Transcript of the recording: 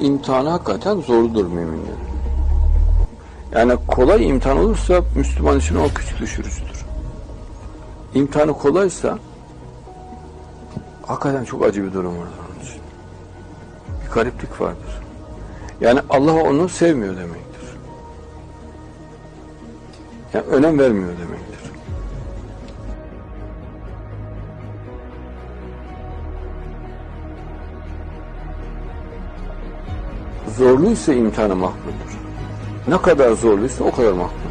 imtihanı hakikaten zordur müminlerin. Yani kolay imtihan olursa Müslüman için o küçük düşürücüdür. İmtihanı kolaysa hakikaten çok acı bir durum vardır onun için. Bir gariplik vardır. Yani Allah onu sevmiyor demektir. Yani önem vermiyor demektir. Zorluysa imtihanı makbuldür. Ne kadar zorluysa o kadar makbul.